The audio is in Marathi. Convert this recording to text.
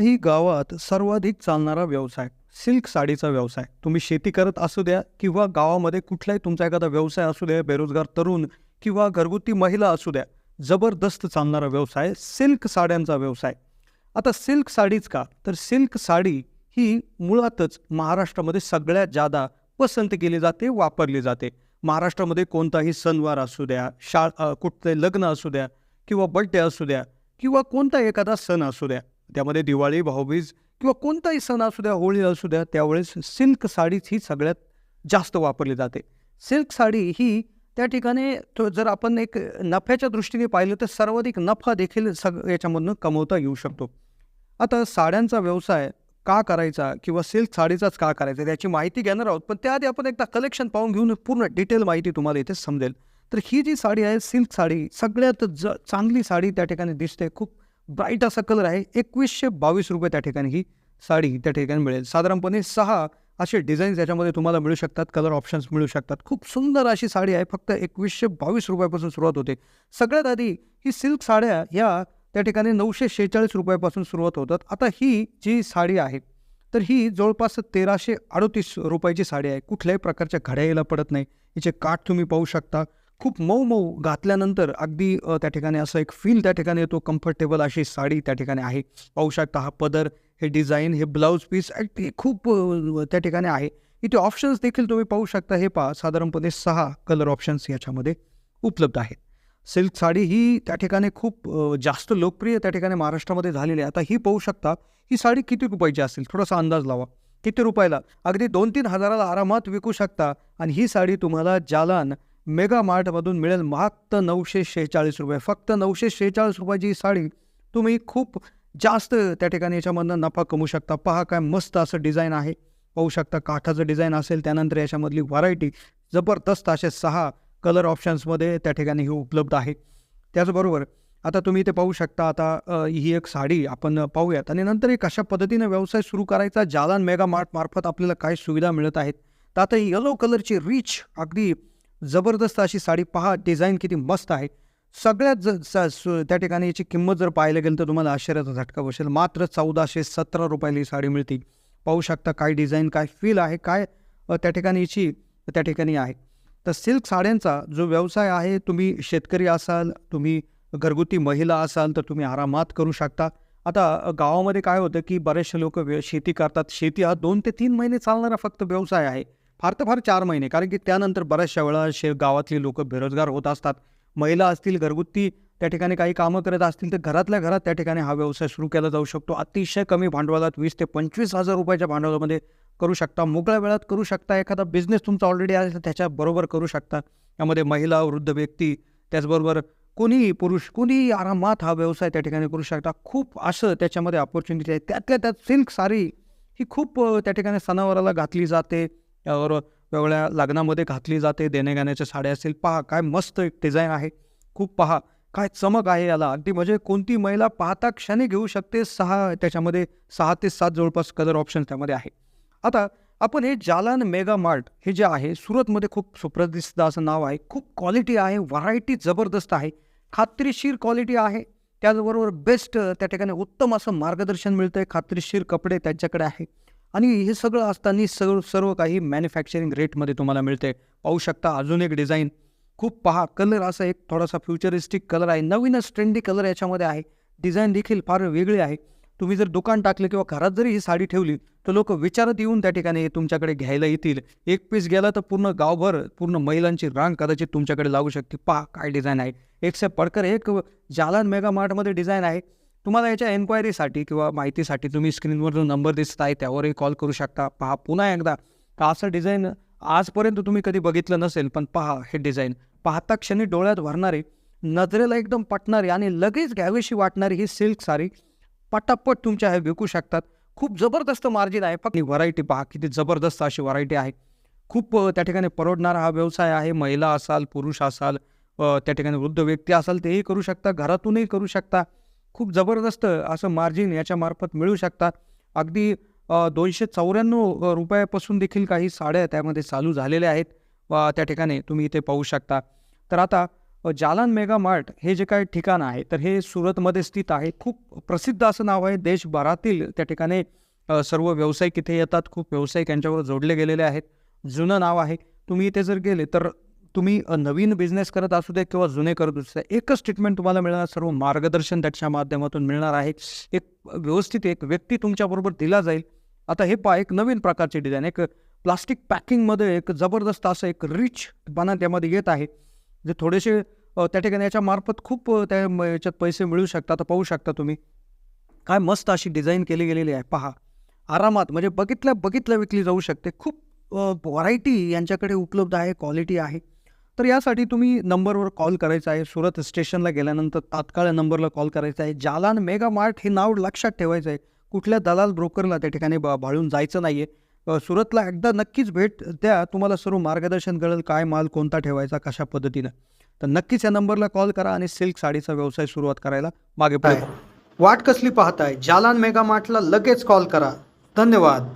ही गावात सर्वाधिक चालणारा व्यवसाय सिल्क साडीचा व्यवसाय. तुम्ही शेती करत असू द्या किंवा गावामध्ये कुठलाही तुमचा एखादा व्यवसाय असू द्या बेरोजगार तरुण किंवा घरगुती महिला असू द्या जबरदस्त चालणारा व्यवसाय सिल्क साड्यांचा व्यवसाय. आता सिल्क साडीच का? तर सिल्क साडी ही मुळातच महाराष्ट्रामध्ये सगळ्यात जादा पसंत केली जाते वापरली जाते. महाराष्ट्रामध्ये कोणताही सणवार असू द्या शाळ कुठले लग्न असू द्या किंवा बड्डे असू द्या किंवा कोणता एखादा सण असू द्या. त्यामध्ये दिवाळी भाऊबीज किंवा कोणताही सण असू द्या होळी असू द्या त्यावेळेस सिल्क साडीच ही सगळ्यात जास्त वापरली जाते. सिल्क साडी ही त्या ठिकाणी तो जर आपण एक नफ्याच्या दृष्टीने पाहिलं तर सर्वाधिक नफा देखील सग याच्यामधनं कमवता येऊ शकतो. आता साड्यांचा व्यवसाय का करायचा किंवा सिल्क साडीचाच का करायचा त्याची माहिती घेणार आहोत पण त्याआधी आपण एकदा कलेक्शन पाहून घेऊन पूर्ण डिटेल माहिती तुम्हाला इथे समजेल. तर ही जी साडी आहे सिल्क साडी सगळ्यात ज चांगली साडी त्या ठिकाणी दिसते. खूप ब्राईट असा कलर आहे. एकवीसशे बावीस रुपये त्या ठिकाणी ही साडी त्या ठिकाणी मिळेल. साधारणपणे सहा असे डिझाईन्स याच्यामध्ये तुम्हाला मिळू शकतात. कलर ऑप्शन्स मिळू शकतात. खूप सुंदर अशी साडी आहे. फक्त एकवीसशे बावीस रुपयापासून सुरुवात होते. सगळ्यात आधी ही सिल्क साड्या ह्या त्या ठिकाणी नऊशे शेहेचाळीस रुपयापासून सुरुवात होतात. आता ही जी साडी आहे तर ही जवळपास तेराशे अडोतीस रुपयाची साडी आहे. कुठल्याही प्रकारच्या घड्याईला पडत नाही. हिचे काठ तुम्ही पाहू शकता. खूप मऊ मऊ घातल्यानंतर अगदी त्या ठिकाणी असं एक फील त्या ठिकाणी येतो. कम्फर्टेबल अशी साडी त्या ठिकाणी आहे. पाहू शकता हा पदर हे डिझाईन हे ब्लाऊज पीस खूप त्या ठिकाणी आहे. इथे ऑप्शन्स देखील तुम्ही पाहू शकता. हे पहा साधारणपणे सहा कलर ऑप्शन्स याच्यामध्ये उपलब्ध आहेत. सिल्क साडी ही त्या ठिकाणी खूप जास्त लोकप्रिय त्या ठिकाणी महाराष्ट्रामध्ये झालेली आहे. आता ही पाहू शकता ही साडी किती रुपयाची असेल? थोडासा अंदाज लावा. किती रुपयाला? अगदी दोन तीन हजाराला आरामात विकू शकता. आणि ही साडी तुम्हाला जालान मेगा मार्टमधून मिळेल फक्त नऊशे शेहेचाळीस रुपये. फक्त नऊशे शेहेचाळीस रुपयाची साडी तुम्ही खूप जास्त त्या ठिकाणी याच्यामधनं नफा कमवू शकता. पहा काय मस्त असं डिझाईन आहे. पाहू शकता काठाचं डिझाईन असेल त्यानंतर याच्यामधली व्हरायटी जबरदस्त असे सहा कलर ऑप्शन्समध्ये त्या ठिकाणी ही उपलब्ध आहे. त्याचबरोबर आता तुम्ही इथे पाहू शकता आता ही एक साडी आपण पाहूयात. आणि नंतर एक अशा पद्धतीनं व्यवसाय सुरू करायचा जालान मेगा मार्ट मार्फत आपल्याला काय सुविधा मिळत आहेत. तर आता येलो कलरची रिच अगदी जबरदस्त अशी साडी पहा. डिझाईन किती मस्त आहे. सगळ्यात ज सु- त्या ठिकाणी याची किंमत जर पाहायला गेलं तर तुम्हाला आश्चर्याचा झटका बसेल. मात्र चौदाशे सतरा रुपयाला ही साडी मिळते. पाहू शकता काय डिझाईन काय फील आहे काय त्या ठिकाणी याची त्या ठिकाणी आहे. तर सिल्क साड्यांचा जो व्यवसाय आहे तुम्ही शेतकरी असाल तुम्ही घरगुती महिला असाल तर तुम्ही आरामात करू शकता. आता गावामध्ये काय होतं की बरेचसे लोक शेती करतात. शेती हा दोन ते तीन महिने चालणारा फक्त व्यवसाय आहे. फार तर फार चार महिने कारण की त्यानंतर बऱ्याचशा वेळा शे गावातली लोक बेरोजगार होत असतात. महिला असतील घरगुती त्या ठिकाणी काही कामं करत असतील तर घरातल्या घरात त्या ठिकाणी हा व्यवसाय सुरू केला जाऊ शकतो. अतिशय कमी भांडवलात वीस ते पंचवीस हजार रुपयाच्या भांडवलामध्ये करू शकता. मोकळ्या वेळात करू शकता. एखादा बिझनेस तुमचा ऑलरेडी आहे तर त्याच्याबरोबर करू शकता. यामध्ये महिला वृद्ध व्यक्ती त्याचबरोबर कोणीही पुरुष कोणीही आरामात हा व्यवसाय त्या ठिकाणी करू शकता. खूप असं त्याच्यामध्ये ऑपॉर्च्युनिटी आहे. त्यातल्या त्यात सिल्क सारी ही खूप त्या ठिकाणी सणावाराला घातली जाते. यावर वेगळ्या लग्नामध्ये घातली जाते देण्याघेण्याच्या साड्या असतील. पहा काय मस्त एक डिझाईन आहे. खूप पहा काय चमक आहे याला. अगदी म्हणजे कोणती महिला पाहता क्षणी घेऊ शकते सहा त्याच्यामध्ये सहा ते सात जवळपास कलर ऑप्शन त्यामध्ये आहे. आता आपण हे जालान मेगा मार्ट हे जे आहे सुरतमध्ये खूप सुप्रसिद्ध असं नाव आहे. खूप क्वालिटी आहे व्हरायटी जबरदस्त आहे. खात्रीशीर क्वालिटी आहे. त्याचबरोबर बेस्ट त्या ठिकाणी उत्तम असं मार्गदर्शन मिळतं आहे खात्रीशीर कपडे त्यांच्याकडे आहे. आणि हे सगळं असताना सर्व सर्व काही मॅन्युफॅक्चरिंग रेटमध्ये तुम्हाला मिळते. पाहू शकता अजून एक डिझाईन खूप पहा कलर असा एक थोडासा फ्युचरिस्टिक कलर आहे. नवीनच ट्रेंडी कलर याच्यामध्ये आहे. डिझाईन देखील फार वेगळी आहे. तुम्ही जर दुकान टाकलं किंवा घरात जरी ही साडी ठेवली तर लोक विचारत येऊन त्या ठिकाणी तुमच्याकडे घ्यायला येतील. एक पीस गेला तर पूर्ण गावभर पूर्ण महिलांची रांग कदाचित तुमच्याकडे लागू शकते. पहा काय डिझाईन आहे. एकशे पडकर एक जालान मेगा मार्टमध्ये डिझाईन आहे. तुम्हाला याच्या एन्क्वायरीसाठी किंवा माहितीसाठी तुम्ही स्क्रीनवर जो नंबर दिसत आहे त्यावरही कॉल करू शकता. पहा पुन्हा एकदा का असं डिझाईन आजपर्यंत तुम्ही कधी बघितलं नसेल पण पहा हे डिझाईन पाहता क्षणी डोळ्यात भरणारे नजरेला एकदम पटणारी आणि लगेच घ्यावीशी वाटणारी ही सिल्क सारी पटापट तुमच्या हे विकू शकतात. खूप जबरदस्त मार्जिन आहे. फक्त व्हरायटी पहा किती जबरदस्त अशी व्हरायटी आहे. खूप त्या ठिकाणी परवडणारा हा व्यवसाय आहे. महिला असाल पुरुष असाल त्या ठिकाणी वृद्ध व्यक्ती असाल तेही करू शकता घरातूनही करू शकता. खूप जबरदस्त असं मार्जिन याच्यामार्फत मिळू शकतात अगदी दोनशे चौऱ्याण्णव रुपयापासून देखील काही साड्या त्यामध्ये चालू झालेल्या आहेत. व त्या ठिकाणी तुम्ही इथे पाहू शकता. तर आता जालान मेगा मार्ट हे जे काही ठिकाण आहे तर हे सुरतमध्ये स्थित आहे. खूप प्रसिद्ध असं नाव आहे. देशभरातील त्या ठिकाणी सर्व व्यावसायिक इथे येतात. खूप व्यावसायिक यांच्यावर जोडले गेलेले आहेत. जुनं नाव आहे. तुम्ही इथे जर गेले तर तुम्ही नवीन बिझनेस करत असू दे किंवा जुने करत असू दे एकच ट्रीटमेंट तुम्हाला मिळणार सर्व मार्गदर्शन त्याच्या माध्यमातून मिळणार आहे. एक व्यवस्थित एक व्यक्ती तुमच्याबरोबर दिला जाईल. आता हे पहा एक नवीन प्रकारचे डिझाईन एक प्लास्टिक पॅकिंगमध्ये एक जबरदस्त असं एक रिचपणा त्यामध्ये येत आहे. जे थोडेसे त्या ठिकाणी याच्यामार्फत खूप त्या याच्यात पैसे मिळू शकतात तर पाहू शकता तुम्ही. काय मस्त अशी डिझाईन केली गेलेली आहे पहा. आरामात म्हणजे बघितल्या बघितल्या विकली जाऊ शकते. खूप व्हरायटी यांच्याकडे उपलब्ध आहे क्वालिटी आहे. तर यासाठी तुम्ही नंबरवर कॉल करायचा आहे. सुरत स्टेशनला गेल्यानंतर तात्काळ या नंबरला कॉल करायचा आहे. जालान मेगा मार्ट हे नाव लक्षात ठेवायचं आहे. कुठल्या दलाल ब्रोकरला त्या ठिकाणी बा भाळून जायचं नाही आहे सुरतला एकदा नक्कीच भेट द्या. तुम्हाला सर्व मार्गदर्शन कळेल काय माल कोणता ठेवायचा कशा पद्धतीनं. तर नक्कीच या नंबरला कॉल करा आणि सिल्क साडीचा व्यवसाय सुरुवात करायला मागे पाहिजे वाट कसली पाहताय? जालान मेगा मार्टला लगेच कॉल करा. धन्यवाद.